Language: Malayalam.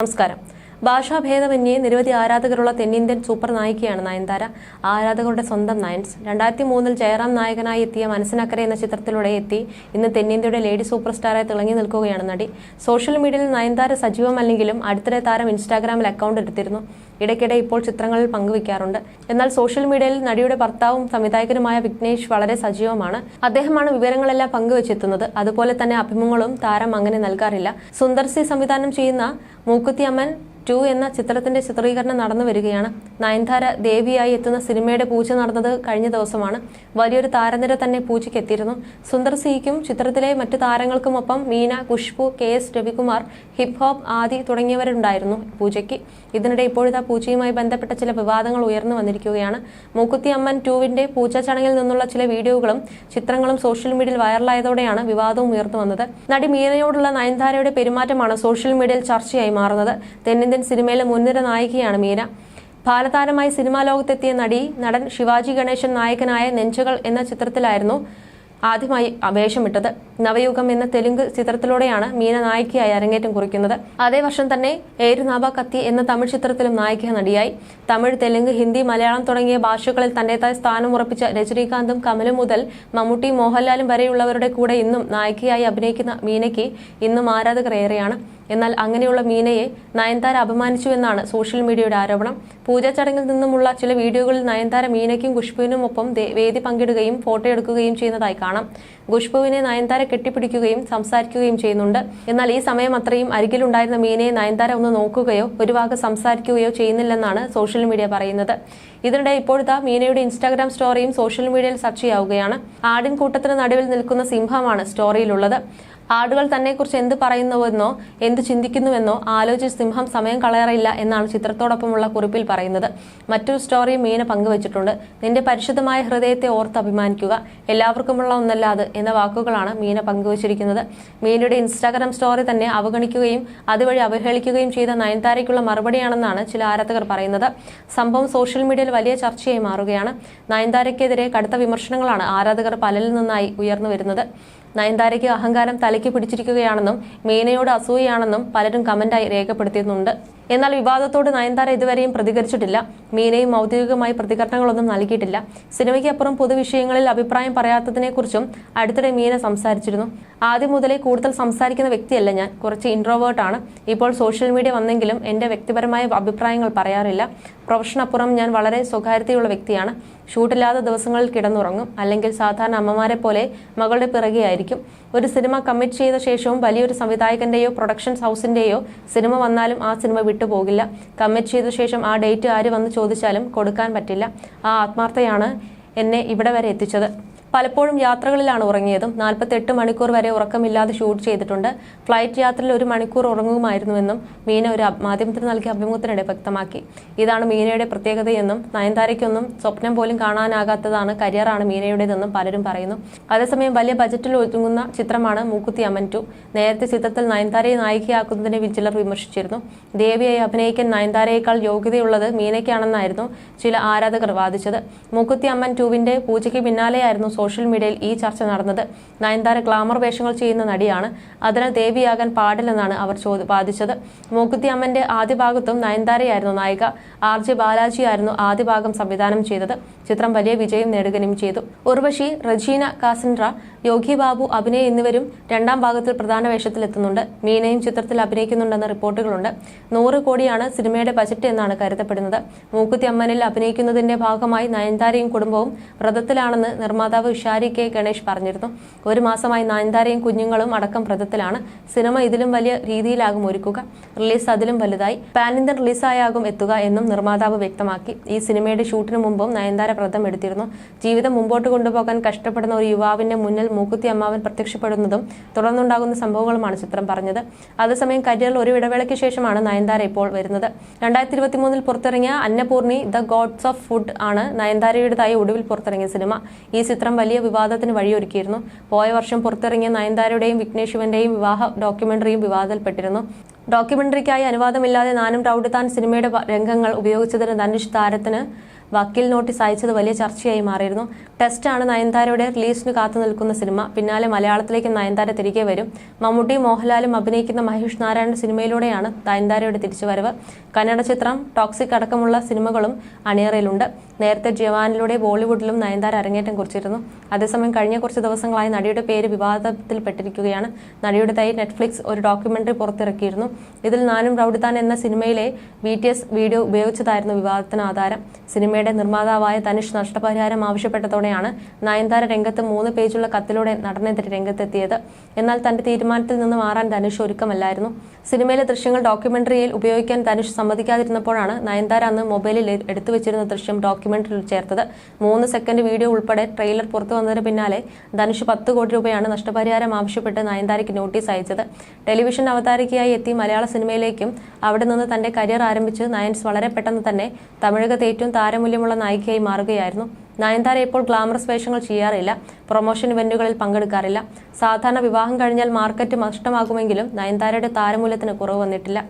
നമസ്കാരം. ഭാഷാഭേദമന്യേ നിരവധി ആരാധകരുള്ള തെന്നിന്ത്യൻ സൂപ്പർ നായികയാണ് നയൻതാര. ആരാധകരുടെ സ്വന്തം നയൻസ്. രണ്ടായിരത്തി മൂന്നിൽ ജയറാം നായകനായി എത്തിയ മനസ്സിനക്കരെ എന്ന ചിത്രത്തിലൂടെ എത്തി ഇന്ന് തെന്നിന്ത്യയുടെ ലേഡി സൂപ്പർ സ്റ്റാറായി തിളങ്ങി നിൽക്കുകയാണ് നടി. സോഷ്യൽ മീഡിയയിൽ നയൻതാര സജീവമല്ലെങ്കിലും അടുത്തിടെ താരം ഇൻസ്റ്റാഗ്രാമിൽ അക്കൗണ്ട് എടുത്തിരുന്നു. ഇടയ്ക്കിടെ ഇപ്പോൾ ചിത്രങ്ങളിൽ പങ്കുവയ്ക്കാറുണ്ട്. എന്നാൽ സോഷ്യൽ മീഡിയയിൽ നടിയുടെ ഭർത്താവും സംവിധായകനുമായ വിഘ്നേഷ് വളരെ സജീവമാണ്. അദ്ദേഹമാണ് വിവരങ്ങളെല്ലാം പങ്കുവച്ചെത്തുന്നത്. അതുപോലെ തന്നെ അഭിമുഖങ്ങളും താരം അങ്ങനെ നൽകാറില്ല. സുന്ദർസി സംവിധാനം ചെയ്യുന്ന മൂക്കുത്തിയമ്മൻ ടു എന്ന ചിത്രത്തിന്റെ ചിത്രീകരണം നടന്നു വരികയാണ്. നയൻതാര ദേവിയായി എത്തുന്ന സിനിമയുടെ പൂജ നടന്നത് കഴിഞ്ഞ ദിവസമാണ്. വലിയൊരു താരനിര തന്നെ പൂജയ്ക്ക് എത്തിയിരുന്നു. സുന്ദർ സിക്കും ചിത്രത്തിലെ മറ്റു താരങ്ങൾക്കുമൊപ്പം Meena Khushbu K S Ravikumar hip hop Aadhi തുടങ്ങിയവരുണ്ടായിരുന്നു പൂജയ്ക്ക്. ഇതിനിടെ ഇപ്പോഴത്തെ പൂജയുമായി ബന്ധപ്പെട്ട ചില വിവാദങ്ങൾ ഉയർന്നു വന്നിരിക്കുകയാണ്. മൂക്കുത്തി അമ്മൻ ടുവിന്റെ പൂജ ചടങ്ങിൽ നിന്നുള്ള ചില വീഡിയോകളും ചിത്രങ്ങളും സോഷ്യൽ മീഡിയയിൽ വൈറലായതോടെയാണ് വിവാദവും ഉയർന്നു വന്നത്. നടി മീനയോടുള്ള നയൻതാരയുടെ പെരുമാറ്റമാണ് സോഷ്യൽ മീഡിയയിൽ ചർച്ചയായി മാറുന്നത്. തെന്നിന്ത്യൻ സിനിമയിലെ മുൻനിര നായികയാണ് മീര. ബാലതാരമായി സിനിമാ ലോകത്തെത്തിയ നടി നടൻ ശിവാജി ഗണേശൻ നായകനായ നെഞ്ചകൾ എന്ന ചിത്രത്തിലായിരുന്നു ആദ്യമായി വേഷമിട്ടത്. നവയുഗം എന്ന തെലുങ്ക് ചിത്രത്തിലൂടെയാണ് മീന നായികയായി അരങ്ങേറ്റം കുറിക്കുന്നത്. അതേ വർഷം തന്നെ ഏരുനാബ കത്തി എന്ന തമിഴ് ചിത്രത്തിലും നായിക നടിയായി. തമിഴ് തെലുങ്ക് ഹിന്ദി മലയാളം തുടങ്ങിയ ഭാഷകളിൽ തന്റേതായ സ്ഥാനം ഉറപ്പിച്ച രജനീകാന്തും കമലും മുതൽ മമ്മൂട്ടി മോഹൻലാലും വരെയുള്ളവരുടെ കൂടെ ഇന്നും നായികയായി അഭിനയിക്കുന്ന മീനയ്ക്ക് ഇന്നും ആരാധകർ ഏറെയാണ് എന്നാൽ അങ്ങനെയുള്ള മീനയെ നയൻതാര അപമാനിച്ചു എന്നാണ് സോഷ്യൽ മീഡിയയുടെ ആരോപണം. പൂജാ ചടങ്ങിൽ നിന്നുമുള്ള ചില വീഡിയോകളിൽ നയൻതാര മീനയ്ക്കും ഖുഷ്ബുവിനും ഒപ്പം വേദി പങ്കിടുകയും ഫോട്ടോ എടുക്കുകയും ചെയ്യുന്നതായി കാണാം. ഖുഷ്ബുവിനെ നയൻതാര കെട്ടിപ്പിടിക്കുകയും സംസാരിക്കുകയും ചെയ്യുന്നുണ്ട്. എന്നാൽ ഈ സമയം അത്രയും അരികിലുണ്ടായിരുന്ന മീനയെ നയൻതാര ഒന്ന് നോക്കുകയോ ഒരു വാക്ക് സംസാരിക്കുകയോ ചെയ്യുന്നില്ലെന്നാണ് സോഷ്യൽ മീഡിയ പറയുന്നത്. ഇതിനിടെ ഇപ്പോഴത്തെ മീനയുടെ ഇൻസ്റ്റാഗ്രാം സ്റ്റോറിയും സോഷ്യൽ മീഡിയയിൽ ചർച്ചയാവുകയാണ് ആടിൻ കൂട്ടത്തിന് നടുവിൽ നിൽക്കുന്ന സിംഹമാണ് സ്റ്റോറിയിലുള്ളത്. ആടുകൾ തന്നെക്കുറിച്ച് എന്ത് പറയുന്നുവെന്നോ എന്ത് ചിന്തിക്കുന്നുവെന്നോ ആലോചിച്ച് സിംഹം സമയം കളയാറില്ല എന്നാണ് ചിത്രത്തോടൊപ്പമുള്ള കുറിപ്പിൽ പറയുന്നത്. മറ്റൊരു സ്റ്റോറി മീന പങ്കുവച്ചിട്ടുണ്ട്. നിന്റെ പരിശുദ്ധമായ ഹൃദയത്തെ ഓർത്ത് അഭിമാനിക്കുക. എല്ലാവർക്കുമുള്ള ഒന്നല്ല അത് എന്ന വാക്കുകളാണ് മീന പങ്കുവച്ചിരിക്കുന്നത്. മീനയുടെ ഇൻസ്റ്റാഗ്രാം സ്റ്റോറി തന്നെ അവഗണിക്കുകയും അതുവഴി അവഹേളിക്കുകയും ചെയ്ത നയൻതാരയ്ക്കുള്ള മറുപടിയാണെന്നാണ് ചില ആരാധകർ പറയുന്നത്. സംഭവം സോഷ്യൽ മീഡിയയിൽ വലിയ ചർച്ചയായി മാറുകയാണ്. നയൻതാരയ്ക്കെതിരെ കടുത്ത വിമർശനങ്ങളാണ് ആരാധകർ പലരിൽ നിന്നായി ഉയർന്നു വരുന്നത്. നയൻതാരയ്ക്ക് അഹങ്കാരം തലയ്ക്ക് പിടിച്ചിരിക്കുകയാണെന്നും മീനയോട് അസൂയയാണെന്നും പലരും കമന്റായി രേഖപ്പെടുത്തിയിട്ടുണ്ട്. എന്നാൽ വിവാദത്തോട് നയൻതാര ഇതുവരെയും പ്രതികരിച്ചിട്ടില്ല. മീനയും ഔദ്യോഗികമായി പ്രതികരണങ്ങളൊന്നും നൽകിയിട്ടില്ല. സിനിമയ്ക്കപ്പുറം പൊതുവിഷയങ്ങളിൽ അഭിപ്രായം പറയാത്തതിനെക്കുറിച്ചും അടുത്തിടെ മീന സംസാരിച്ചിരുന്നു. ആദ്യം മുതലേ കൂടുതൽ സംസാരിക്കുന്ന വ്യക്തിയല്ല ഞാൻ. കുറച്ച് ഇൻട്രോവേർട്ടാണ് ഇപ്പോൾ സോഷ്യൽ മീഡിയ വന്നെങ്കിലും എന്റെ വ്യക്തിപരമായ അഭിപ്രായങ്ങൾ പറയാറില്ല. പ്രൊഫഷനപ്പുറം ഞാൻ വളരെ സ്വകാര്യതയുള്ള വ്യക്തിയാണ്. ഷൂട്ടില്ലാത്ത ദിവസങ്ങളിൽ കിടന്നുറങ്ങും. അല്ലെങ്കിൽ സാധാരണ അമ്മമാരെ പോലെ മകളുടെ പിറകെ ആയിരിക്കും. ഒരു സിനിമ കമ്മിറ്റ് ചെയ്ത ശേഷവും വലിയൊരു സംവിധായകന്റെയോ പ്രൊഡക്ഷൻ ഹൗസിന്റെയോ സിനിമ വന്നാലും ആ സിനിമ വിട്ടുപോകില്ല. കമ്മിറ്റ് ചെയ്ത ശേഷം ആ ഡേറ്റ് ആര് വന്ന് ചോദിച്ചാലും കൊടുക്കാൻ പറ്റില്ല. ആ ആത്മാർത്ഥയാണ് എന്നെ ഇവിടെ വരെ എത്തിച്ചത്. പലപ്പോഴും യാത്രകളിലാണ് ഉറങ്ങിയതും. നാൽപ്പത്തെട്ട് മണിക്കൂർ വരെ ഉറക്കമില്ലാതെ ഷൂട്ട് ചെയ്തിട്ടുണ്ട്. ഫ്ലൈറ്റ് യാത്രയിൽ ഒരു മണിക്കൂർ ഉറങ്ങുമായിരുന്നുവെന്നും മീന ഒരു മാധ്യമത്തിന് നൽകിയ അഭിമുഖത്തിനിടെ വ്യക്തമാക്കി. ഇതാണ് മീനയുടെ പ്രത്യേകതയെന്നും നയൻതാരയ്ക്കൊന്നും സ്വപ്നം പോലും കാണാനാകാത്തതാണ് കരിയറാണ് മീനയുടേതെന്നും പലരും പറയുന്നു. അതേസമയം വലിയ ബജറ്റിൽ ഒതുങ്ങുന്ന ചിത്രമാണ് മൂക്കുത്തി അമൻ ടു. നേരത്തെ ചിത്രത്തിൽ നയൻതാരയെ നായികയാക്കുന്നതിനെ ചിലർ വിമർശിച്ചിരുന്നു. ദേവിയായി അഭിനയിക്കാൻ നയൻതാരയേക്കാൾ യോഗ്യതയുള്ളത് മീനയ്ക്കാണെന്നായിരുന്നു ചില ആരാധകർ വാദിച്ചത്. മൂക്കുത്തി അമ്മൻ ടുവിന്റെ പൂജയ്ക്ക് പിന്നാലെയായിരുന്നു സോഷ്യൽ മീഡിയയിൽ ഈ ചർച്ച നടന്നത്. നയൻതാര ഗ്ലാമർ വേഷങ്ങൾ ചെയ്യുന്ന നടിയാണ്. അതിനാൽ ദേവിയാകാൻ പാടില്ലെന്നാണ് അവർ വാദിച്ചത്. മൂക്കുത്തി അമ്മന്റെ ആദ്യ ഭാഗത്തും നയൻതാരയായിരുന്നു നായിക. ആർ ജെ ബാലാജിയായിരുന്നു ആദ്യ ഭാഗം സംവിധാനം ചെയ്തത്. ചിത്രം വലിയ വിജയം നേടുകയും ചെയ്തു. ഉർവശി റജീന കാസൻഡ്ര യോഗി ബാബു അഭിനയ് എന്നിവരും രണ്ടാം ഭാഗത്തിൽ പ്രധാന വേഷത്തിലെത്തുന്നുണ്ട് മീനയും ചിത്രത്തിൽ അഭിനയിക്കുന്നുണ്ടെന്ന റിപ്പോർട്ടുകളുണ്ട്. നൂറ് കോടിയാണ് സിനിമയുടെ ബജറ്റ് എന്നാണ് കരുതപ്പെടുന്നത്. മൂക്കുത്തി അമ്മനിൽ അഭിനയിക്കുന്നതിന്റെ ഭാഗമായി നയൻതാരയും കുടുംബവും വ്രതത്തിലാണെന്ന് നിർമ്മാതാവ് ഷാരി കെ ഗണേഷ് പറഞ്ഞിരുന്നു. ഒരു മാസമായി നയൻതാരയും കുഞ്ഞുങ്ങളും അടക്കം വ്രതത്തിലാണ്. സിനിമ ഇതിലും വലിയ രീതിയിലാകും ഒരുക്കുക. റിലീസ് അതിലും വലുതായി. പാൻ ഇന്ത്യൻ റിലീസായാകും എത്തുക എന്നും നിർമ്മാതാവ് വ്യക്തമാക്കി. ഈ സിനിമയുടെ ഷൂട്ടിന് മുമ്പും നയൻതാര വ്രതം എടുത്തിരുന്നു. ജീവിതം മുമ്പോട്ട് കൊണ്ടുപോകാൻ കഷ്ടപ്പെടുന്ന ഒരു യുവാവിന്റെ മുന്നിൽ മൂക്കുത്തി അമ്മാവൻ പ്രത്യക്ഷപ്പെടുന്നതും തുടർന്നുണ്ടാകുന്ന സംഭവങ്ങളുമാണ് ചിത്രം പറഞ്ഞത്. അതേസമയം കരിയറിൽ ഒരു ഇടവേളയ്ക്ക് ശേഷമാണ് നയൻതാര ഇപ്പോൾ വരുന്നത്. രണ്ടായിരത്തി ഇരുപത്തി മൂന്നിൽ പുറത്തിറങ്ങിയ Annapoorani the gods of food ആണ് നയൻതാരയുടേതായി ഒടുവിൽ പുറത്തിറങ്ങിയ സിനിമ. ഈ ചിത്രം വലിയ വിവാദത്തിന് വഴിയൊരുക്കിയിരുന്നു. പോയ വർഷം പുറത്തിറങ്ങിയ നയൻതാരയുടെയും വിഘ്നേഷ് ശിവന്റെയും വിവാഹ ഡോക്യുമെന്ററിയും വിവാദത്തിൽപ്പെട്ടിരുന്നു. ഡോക്യുമെന്ററിക്കായി അനുവാദമില്ലാതെ നാനും റൌഡിത്താൻ സിനിമയുടെ രംഗങ്ങൾ ഉപയോഗിച്ചതിന് ധനുഷ് താരത്തിന് വക്കീൽ നോട്ടീസ് അയച്ചത് വലിയ ചർച്ചയായി മാറിയിരുന്നു. ടെസ്റ്റാണ് നയൻതാരയുടെ റിലീസിന് കാത്തു നിൽക്കുന്ന സിനിമ. പിന്നാലെ മലയാളത്തിലേക്ക് നയൻതാര തിരികെ വരും. മമ്മൂട്ടി മോഹൻലാലും അഭിനയിക്കുന്ന മഹേഷ് നാരായണ സിനിമയിലൂടെയാണ് നയൻതാരയുടെ തിരിച്ചുവരവ്. കന്നഡ ചിത്രം ടോക്സിക് അടക്കമുള്ള സിനിമകളും അണിയറയിലുണ്ട്. നേരത്തെ ജവാനിലൂടെ ബോളിവുഡിലും നയൻതാര അരങ്ങേറ്റം കുറിച്ചിരുന്നു. അതേസമയം കഴിഞ്ഞ കുറച്ച് ദിവസങ്ങളായി നടിയുടെ പേര് വിവാദത്തിൽപ്പെട്ടിരിക്കുകയാണ്. നടിയുടെ തൈ നെറ്റ്ഫ്ലിക്സ് ഒരു ഡോക്യുമെന്ററി പുറത്തിറക്കിയിരുന്നു. ഇതിൽ നാനും റൌഡിത്താൻ എന്ന സിനിമയിലെ ബി വീഡിയോ ഉപയോഗിച്ചതായിരുന്നു വിവാദത്തിന് ആധാരം സിനിമയുടെ നിർമ്മാതാവായ തനിഷ് നഷ്ടപരിഹാരം ആവശ്യപ്പെട്ടതോടെയാണ് നയൻതാര രംഗത്ത് മൂന്ന് പേജുള്ള കത്തിലൂടെ നടനെതിരെ രംഗത്തെത്തിയത്. എന്നാൽ തന്റെ തീരുമാനത്തിൽ നിന്ന് മാറാൻ ധനുഷ് ഒരുക്കമല്ലായിരുന്നു. സിനിമയിലെ ദൃശ്യങ്ങൾ ഡോക്യുമെന്ററിയിൽ ഉപയോഗിക്കാൻ ധനുഷ് സമ്മതിക്കാതിരുന്നപ്പോഴാണ് നയൻതാര അന്ന് മൊബൈലിൽ എടുത്തു വെച്ചിരുന്ന ദൃശ്യം ഡോക്യുമെന്ററിയിൽ ചേർത്തത്. മൂന്ന് സെക്കൻഡ് വീഡിയോ ഉൾപ്പെടെ ട്രെയിലർ പുറത്തു വന്നതിന് പിന്നാലെ ധനുഷ് പത്ത് കോടി രൂപയാണ് നഷ്ടപരിഹാരം ആവശ്യപ്പെട്ട് നയൻതാരയ്ക്ക് നോട്ടീസ് അയച്ചത്. ടെലിവിഷൻ അവതാരകയായി എത്തി മലയാള സിനിമയിലേക്കും അവിടെ നിന്ന് തന്റെ കരിയർ ആരംഭിച്ച് നയൻസ് വളരെ പെട്ടെന്ന് തന്നെ തമിഴകത്തെ ഏറ്റവും താരമൂല്യമുള്ള നായികയായി മാറുകയായിരുന്നു. നയൻതാര ഇപ്പോൾ ഗ്ലാമറസ് വേഷങ്ങൾ ചെയ്യാറില്ല. പ്രൊമോഷൻ ഇവന്റുകളിൽ പങ്കെടുക്കാറില്ല. സാധാരണ വിവാഹം കഴിഞ്ഞാൽ മാർക്കറ്റ് നഷ്ടമാകുമെങ്കിലും നയൻതാരയുടെ താരമൂല്യത്തിന് കുറവ് വന്നിട്ടില്ല.